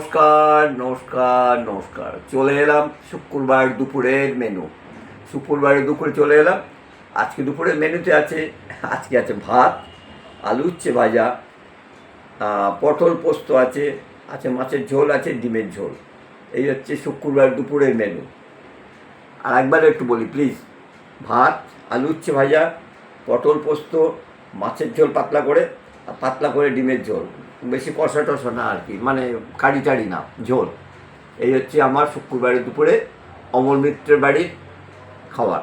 নমস্কার নমস্কার নমস্কার। চলে এলাম শুক্রবার দুপুরের মেনু শুক্রবারের দুপুরে চলে এলাম। আজকে দুপুরের মেনুতে আছে, আজকে আছে ভাত, আলু উচ্ছে ভাজা পটল পোস্ত আছে আছে মাছের ঝোল, আছে ডিমের ঝোল। এই হচ্ছে শুক্রবার দুপুরের মেনু আর একবার একটু বলি প্লিজ ভাত, আলু উচ্ছে ভাজা, পটল পোস্ত, মাছের ঝোল পাতলা করে, আর পাতলা করে ডিমের ঝোল। বেশি কষা টষা না আর কি মানে কারি টাড়ি না, ঝোল। এই হচ্ছে আমার শুক্রবারের দুপুরে অমল মিত্রের বাড়ির খাবার।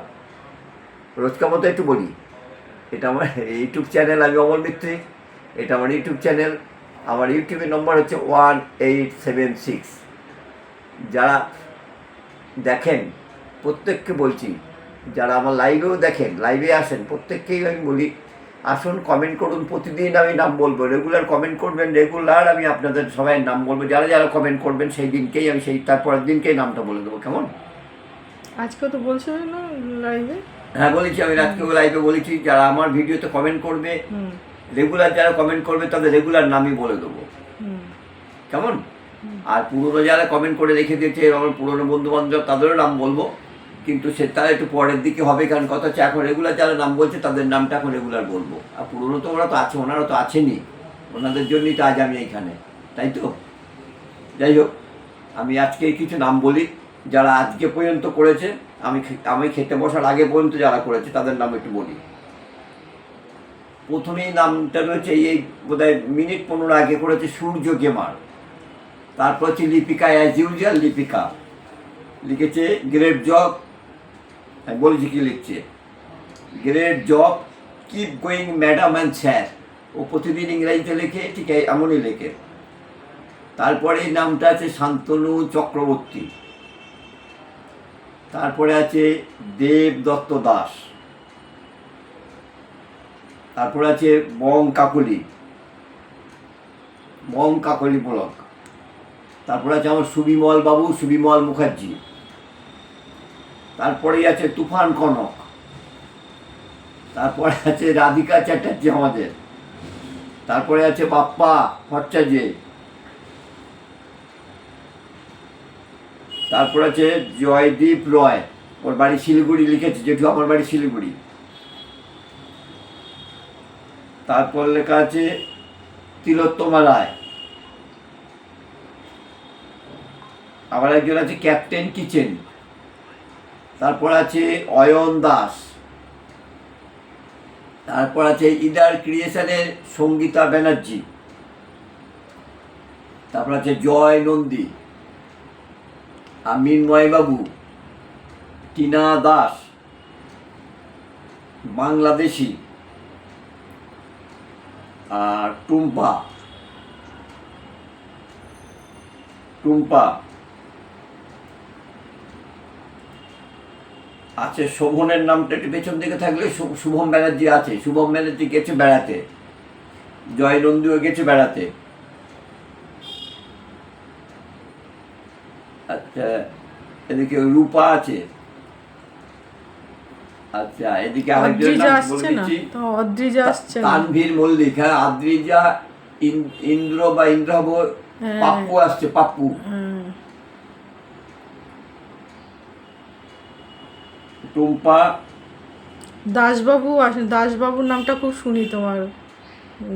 রোজকার মতো একটু বলি, এটা আমার ইউটিউব চ্যানেল, আমি অমল মিত্রি এটা আমার ইউটিউব চ্যানেল। আমার ইউটিউবের নম্বর হচ্ছে ওয়ান এইট সেভেন সিক্স। যারা দেখেন, প্রত্যেককে বলছি, যারা আমার লাইভেও দেখেন লাইভে আসেন, প্রত্যেককেই আমি বলি আসুন কমেন্ট করুন প্রতিদিন আমি নাম বলব। রেগুলার কমেন্ট করবেন রেগুলার আমি আপনাদের সবাই নাম বলব। যারা যারা কমেন্ট করবেন সেই দিনকেই আমি সেই তারপরের দিনকেই নামটা বলে দেবো কেমন? আজকে তো বলছো না লাইভে হ্যাঁ বলেছি আমি রাতকেও লাইভে বলেছি। যারা আমার ভিডিওতে কমেন্ট করবে রেগুলার যারা কমেন্ট করবে তাদের রেগুলার নামই বলে দেবো। কেমন? আর পুরনো যারা কমেন্ট করে রেখে দিয়েছে আমার পুরনো বন্ধু বান্ধব তাদেরও নাম বলব। কিন্তু সে তারা একটু পরের দিকে হবে, কারণ কথা হচ্ছে এখন রেগুলার যারা নাম বলছে তাদের নামটা এখন রেগুলার বলব। আর পুরনো তো ওরা তো আছে, ওনারা তো আছেনই। ওনাদের জন্যই তো আজ আমি এইখানে, তাই তো? যাই হোক, আমি আজকে কিছু নাম বলি, যারা আজকে পর্যন্ত করেছে, আমি আমি খেতে বসার আগে পর্যন্ত যারা করেছে, তাদের নাম একটু বলি। প্রথমেই নামটা রয়েছে এই বোধহয় মিনিট পনেরো আগে করেছে সূর্য গেমার। তারপর হচ্ছে লিপিকা অ্যাজ ইউজুয়াল লিপিকা। লিখেছে গ্রেট জব আমি বলেছি কি লিখছে great job keep going madam and sir ও প্রতিদিন ইংরেজিতে লেখে, ঠিক এমনই লেখে। তারপরে নামটা আছে শান্তনু চক্রবর্তী। তারপরে আছে দেব দত্ত দাস। তারপরে আছে বং কাকলি। বং কাকলি ব্লক। তারপরে আছে আমার সুবিমল বাবু, সুবিমল মুখার্জি। তারপরেই আছে তুফান কনক। তারপরে আছে রাধিকা চ্যাটার্জি আমাদের। তারপরে আছে বাপ্পা ভট্টাচার্য। তারপর আছে জয়দীপ রয়। ওর বাড়ি শিলিগুড়ি লিখেছে, যেহেতু আমার বাড়ি শিলিগুড়ি। তারপর লেখা আছে তিলোত্তমা রায়। আবার একজন আছে ক্যাপ্টেন কিচেন। তারপর আছে অয়ন দাস। তারপর আছে ইদার ক্রিয়েশনের সঙ্গীতা ব্যানার্জি। তারপর আছে জয় নন্দী আমিন ময়বাবু টিনা দাস, বাংলাদেশি, আর টুম্পা। টুম্পা। আছে শোভনের নামটা একটু পেছন দিকে থাকলে শুভম ব্যানার্জি আছে। শুভম ব্যানার্জি গেছে বেড়াতে। জয় নন্দীও গেছে বেড়াতে। আচ্ছা এদিকে রূপা আছে। আচ্ছা এদিকে আরেকজন তানভীর মল্লিক হ্যাঁ আদ্রিজা ইন্দ্র বা ইন্দ্রাভ হ্যাঁ। পাপ্পু আসছে পাপ্পু। টুম্পা। দাসবাবু আসে দাসবাবুর নামটা খুব শুনি তোমার।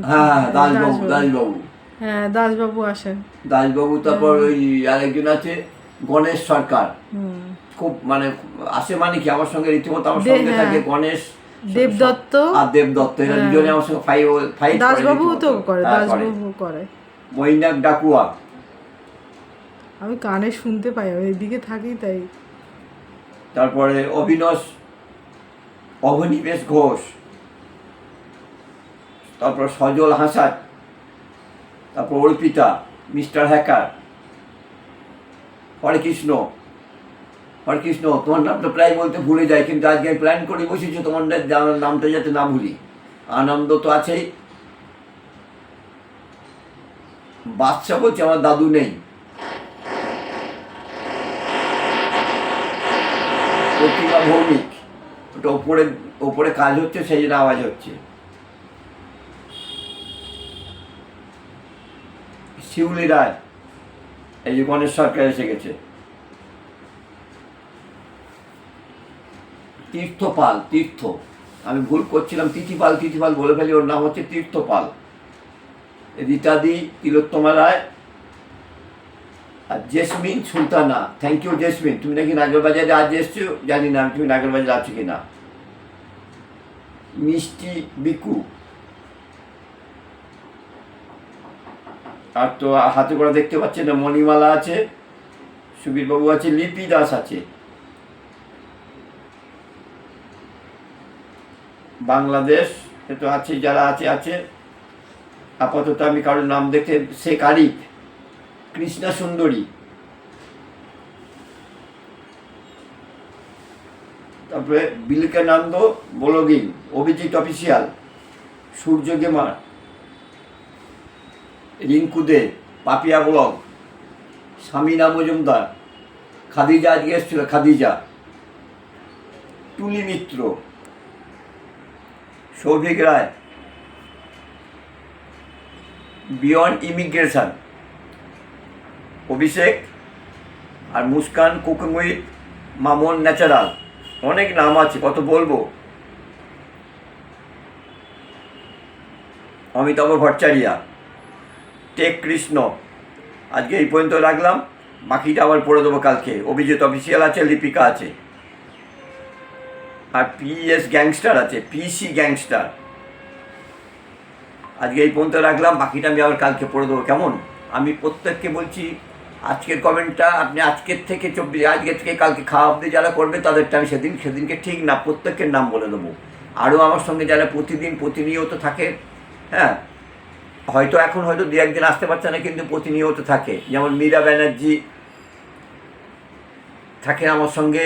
হ্যাঁ দাসবাবু দাসবাবু। হ্যাঁ দাসবাবু আসেন। দাসবাবু তারপর ওই আরেকজন আছে গণেশ সরকার। খুব মানে আসে মানে কি আমার সঙ্গে রীতিমতো আমার সঙ্গে হ্যাঁ। থাকে গণেশ। দেবদত্ত। আর দেবদত্ত এরা হ্যাঁ। দুজনে আমার সঙ্গে দাসবাবু তো করে দাসবাবু করে। মৈনাক ডাকুয়া। আমি কানে শুনতে পাই আমি এদিকে থাকি তাই। তারপরে অবিনশ, অবনিবেশ ঘোষ, তারপর সজল হাসান, তারপর অর্পিতা, মিস্টার হ্যাকার হরে কৃষ্ণ হরে কৃষ্ণ তোমার নামটা প্রায় বলতে ভুলে যায়, কিন্তু আজকে আমি প্ল্যান করে বসেছি তোমার নামটা যাতে না ভুলি। আনন্দ তো আছেই। বাচ্চা বলছে, আমার দাদু নেই। প্রতিমা ভৌমিক, ওটা ওপরে ওপরে কাজ হচ্ছে, সেই জন্য আওয়াজ হচ্ছে। শিউলি রায়, এই যে গণেশ সরকার এসে গেছে। তীর্থপাল, তীর্থ। আমি ভুল করছিলাম, তিথিপাল তিথিপাল বলে ফেলি, ওর নাম হচ্ছে তীর্থপাল। রীতাদি Tilottama Roy jasmine Sultana. Thank you Jasmine. তুমি নাকি নাগরবাজারে আজ এসছো? জানি না তুমি নাগরবাজারে আছো কি না মিষ্টি বিকু। আর তো হাতে করে দেখতে পাচ্ছেন না, মণিমালা আছে, সুবীরবাবু আছে, লিপি দাস আছে। বাংলাদেশ এ তো আছে, যারা আছে আছে। আপাতত আমি কারোর নাম দেখে শেখ আরিফ কৃষ্ণা সুন্দরী। তারপরে বিলকানন্দ বলগিন, Abhijit official Surya gamer Rinku Dey, Papiya blog, Samina Majumdar, Khadija আজকে এসেছিল, Khadija. Tuli Mitra, Souvik Roy, beyond immigration. Abhishek R Muskan cooking with Mamon, natural. অনেক নাম আছে, কত বলব? অমিতাভ ভট্টাচারিয়া, টেক কৃষ্ণ। আজকে এই পর্যন্ত রাখলাম। বাকিটা আবার পড়ে দেবো কালকে। অভিজিৎ অফিসিয়াল আছে, লিপিকা আছে। আর পিএস গ্যাংস্টার আছে পিসি গ্যাংস্টার আজকে এই পর্যন্ত রাখলাম। বাকিটা আমি আবার কালকে পড়ে দেবো। কেমন? আমি প্রত্যেককে বলছি আজকের কমেন্টটা, আপনি আজকের থেকে চব্বিশ আজকের থেকে কালকে খাওয়া অব্দি যারা করবে, তাদেরটা আমি সেদিন, সেদিনকে ঠিক না প্রত্যেকের নাম বলে দেবো। আরও আমার সঙ্গে যারা প্রতিদিন, প্রতিনিয়ত থাকে হ্যাঁ হয়তো এখন হয়তো দু একদিন আসতে পারছে না, কিন্তু প্রতিনিয়ত থাকে। যেমন মীরা ব্যানার্জি থাকে আমার সঙ্গে,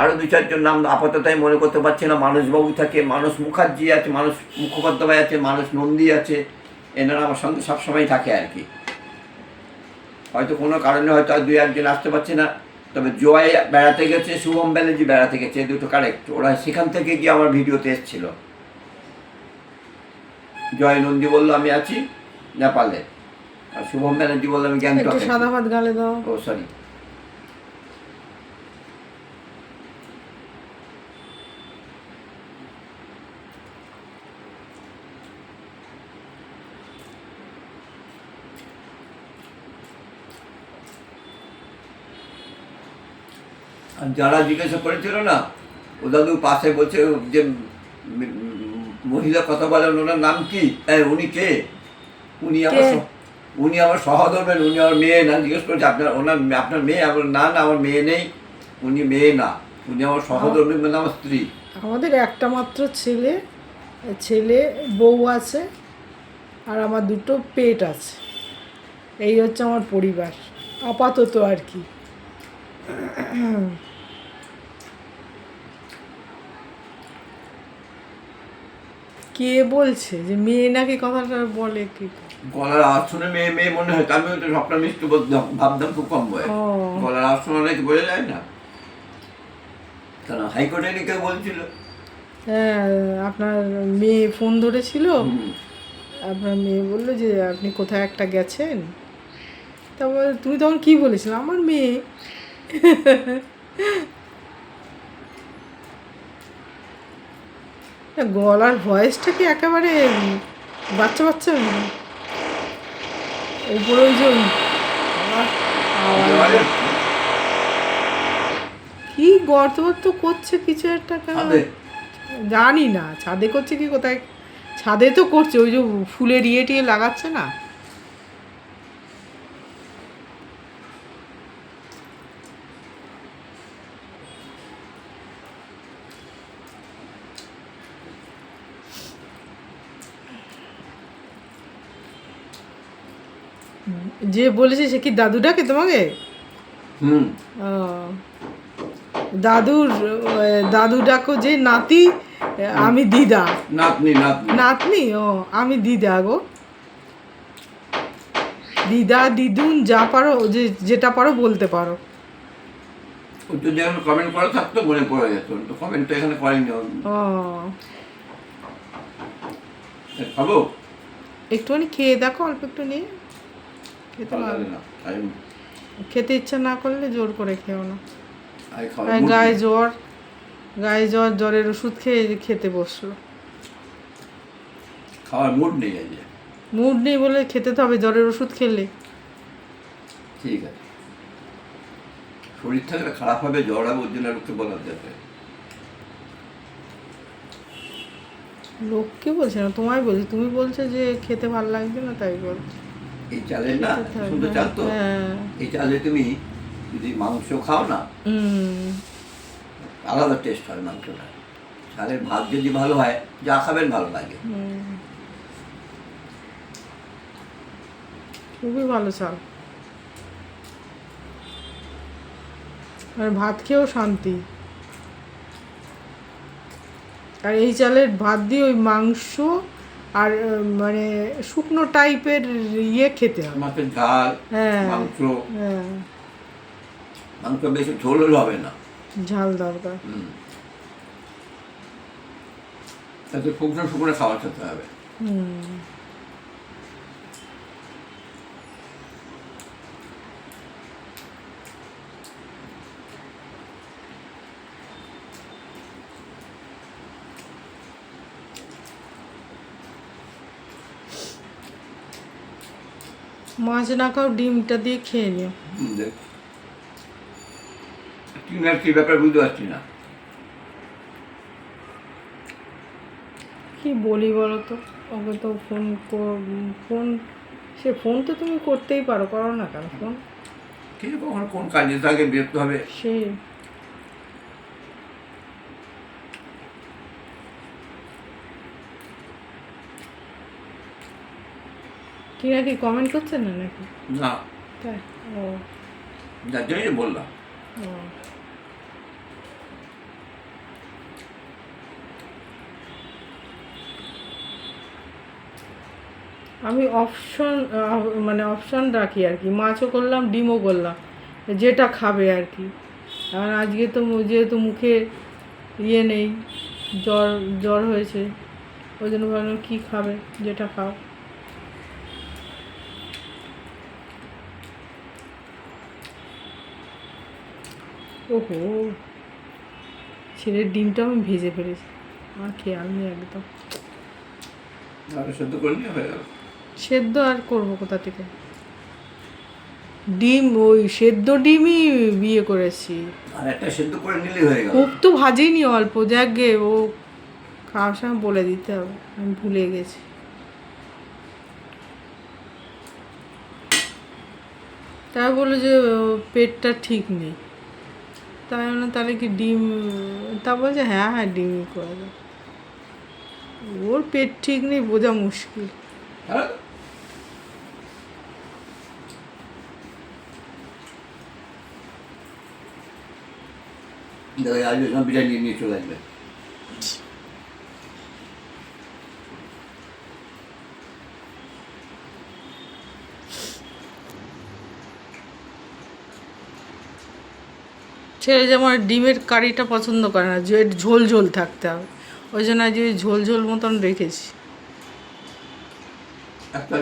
আরও দু চারজন নাম আপাতত আমি মনে করতে পারছি না, মানসবাবু থাকে, মানস মুখার্জি আছে মানুষ মুখোপাধ্যায় আছে মানুষ নন্দী আছে, এনারা আমার সঙ্গে সবসময় থাকে আর কি। হয়তো কোনো কারণে হয়তো আর দুই একজন আসতে পারছে না। তবে জয় বেড়াতে গেছে শুভম ব্যানার্জি বেড়াতে গেছে এই দুটো কারেক্ট ওরা সেখান থেকে গিয়ে আমার ভিডিওতে এসেছিল। জয় নন্দী বলল আমি আছি নেপালে। আর শুভম ব্যানার্জি বলল আমি দাও। ও সরি যারা জিজ্ঞাসা করেছিল না ও দাদু পাশে বলছে যে মহিলা কথা বলেন ওনার নাম কি? উনি কে? উনি আমার উনি আমার সহধর্মের উনি আমার মেয়ে না জিজ্ঞেস করছে আপনার ওনার আপনার মেয়ে আমার না না আমার মেয়ে নেই উনি মেয়ে না উনি আমার সহধর্মী মানে আমার স্ত্রী। আমাদের একটা মাত্র ছেলে ছেলে বউ আছে আর আমার দুটো পেট আছে এই হচ্ছে আমার পরিবার আপাতত আর কি। কে বলছে যে মেয়ে নাকি কথাটা বলে কি? গলার আওয়াজ শুনে মেয়ে মেয়ে মনে হয় আমিও তো স্বপ্ন মিষ্টি বলতাম ভাবতাম খুব কম বয়স। গলার আওয়াজ শুনে নাকি বোঝা যায় না? কেন হাইকোর্টে কেউ বলছিল? হ্যাঁ আপনার মেয়ে ফোন ধরেছিল। আপনার মেয়ে বলল যে আপনি কোথায় একটা গেছেন? তারপর তুমি তখন কি বলেছিলে? আমার মেয়ে। গলার ভয়েসটা কি একেবারে বাচ্চা বাচ্চা? উপরে ওই যে কি গর্ত গর্ত করছে কিছু একটা কেন? জানি না ছাদে করছে কি কোথায়? ছাদে তো করছে ওই যে ফুলের ইয়ে টিয়ে লাগাচ্ছে না? যে বলেছে সে কি দাদু ডাকে তোমাকে? হুম। ও, দাদুর দাদু ডাকো যে নাতি আমি দিদা। নাতনি নাতনি। ও আমি দিদা গো। দিদা দিদুন যা পারো যে যেটা পারো বলতে পারো। যদি এখন কমেন্ট করা থাকতো মনে পড়ে যেত তো কমেন্ট তো এখানে করেনি। ও। খাব? একটুখানি খেয়ে দেখো অল্প একটু নিয়ে। খেতে খেতে ইচ্ছা না করলে জোর করে খেও না। গায়ে জ্বর গায়ে জ্বর জ্বরের ওষুধ খেয়ে খেতে বসল। খাওয়ার মুড নেই আজ মুড নেই বলে খেতে তো হবে জ্বরের ওষুধ খেলে। ঠিক আছে। শরীর থাকলে খারাপ হবে জ্বর হবে ওর জন্য ওকে বলা যাবে লোককে বলছে না তোমায় বলছি তুমি বলছো যে খেতে ভালো লাগছে না তাই বলছি। এই চালের না সুন্দর চাল তো? হ্যাঁ। এই চালে তুমি যদি মাংস খাও না আলাদা টেস্ট হয় মাংসটা। চালের ভাত যদি ভালো হয় যা খাবেন ভালো লাগে। খুবই ভালো চাল। আর ভাত খেয়েও শান্তি। আর এই চালের ভাত দিয়ে ওই মাংস আর মানে শুকনো টাইপের ইয়ে খেতে হবে। মাছের ঝাল হ্যাঁ মাংস। হ্যাঁ। মাংস বেশি ঝোল হবে না। ঝাল দরকার। তাতে শুকনো শুকনো খাবার খেতে হবে। হুম। মাছ না খাও ডিমটা দিয়ে খেয়ে নিও। দেখ কি ব্যাপার বুঝতে পারছি না। কি বলি বলো তো? ওকে তো ফোন ফোন সে ফোন তো তুমি করতেই পারো করো না কেন ফোন? কে কখন কোন কাজে থাকে বিরক্ত হবে? সে কি কমেন্ট করছেন না নাকি? না। তাই ও। যার জন্যই বললাম। ও। আমি অপশন মানে অপশন রাখি আর কি। মাছও করলাম ডিমও করলাম। যেটা খাবে আর কি। আর আজকে তো যেহেতু মুখে ইয়ে নেই জ্বর জ্বর হয়েছে ওই জন্য ভাবলাম কী খাবে যেটা খাও। ওহো। ছেলের ডিমটা আমি ভেজে ফেলেছি। আমার খেয়াল নেই একদম। সেদ্ধ করে হয়ে গেল। সেদ্ধ আর করব কোথা থেকে? ডিম ওই সেদ্ধ ডিমই বিয়ে করেছি। আর একটা সেদ্ধ করে নিলেই হয়ে গেল। খুব তো ভাজিনি অল্প যাকে ও খাওয়ার সময় বলে দিতে হবে আমি ভুলে গেছি। তাই বলল যে পেটটা ঠিক নেই। তাই বললাম তাহলে কি ডিম, তা বলছে হ্যাঁ হ্যাঁ ডিমই করে দাও ওর পেট ঠিক নেই, বোঝা মুশকিল। হ্যাঁ? বিরিয়ানি নিয়ে চলে আসবে। ছেলে যেমন ডিমের কারিটা পছন্দ করে না, যে ঝোল ঝোল থাকতে হবে। ওই জন্য আজ ওই ঝোল ঝোল মতন রেখেছি। একটা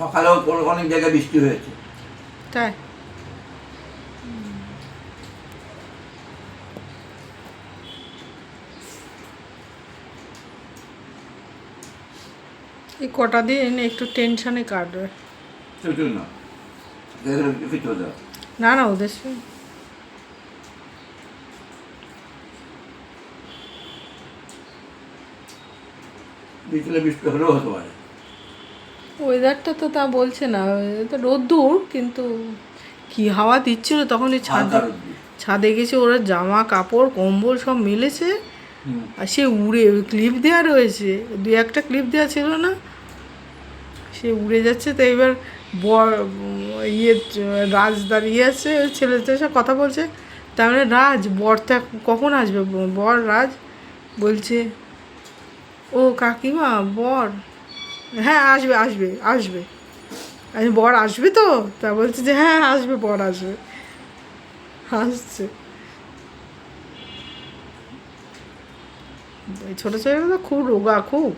সকালেও অনেক জায়গায় বৃষ্টি হয়েছে। তাই এই কটা দিয়ে এনে একটু টেনশনে কাটবে চলুন না দেখে দেখে চলে যাও না না ওদের সঙ্গে বিকেলে বৃষ্টি হলেও হতে পারে ওয়েদারটা তো তা বলছে না। তো রোদ্দুর কিন্তু কি হাওয়া দিচ্ছিল তখন ওই ছাদে। ছাদে গেছে ওরা জামা কাপড় কম্বল সব মেলেছে। আর সে উড়ে ক্লিপ দেওয়া রয়েছে। দু একটা ক্লিপ দেওয়া ছিল না। সে উড়ে যাচ্ছে তো এবার বর ইয়ে রাজ দাঁড়িয়ে আছে ওই ছেলেদের সাথে কথা বলছে। তার মানে রাজ বরটা কখন আসবে? বর রাজ বলছে ও কাকিমা বর। হ্যাঁ আসবে আসবে আসবে। আমি বর আসবে তো? তা বলছে যে হ্যাঁ আসবে বর আসবে। আসছে। এই ছোট ছেলেটা তো খুব রোগা খুব।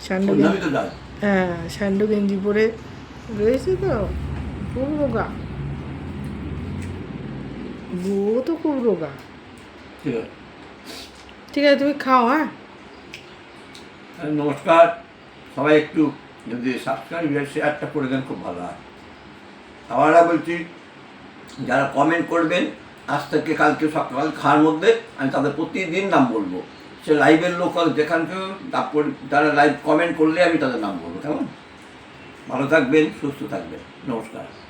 স্যান্ডো হ্যাঁ স্যান্ডো গেঞ্জি পরে রয়েছে তো। খুব রোগা। বউ তো খুব রোগা। ঠিক আছে তুমি খাও হ্যাঁ? নমস্কার। সবাই একটু যদি সাবস্ক্রাইব শেয়ারটা করে দেন, খুব ভালো হয়। আবার বলছি, যারা কমেন্ট করবেন, আজ থেকে কালকে সকাল খাওয়ার মধ্যে আমি তাদের প্রতিদিন নাম বলব। সে লাইভের লোক তারপর যারা লাইভ কমেন্ট করলে আমি তাদের নাম বলব। কেমন? ভালো থাকবেন, সুস্থ থাকবেন। নমস্কার।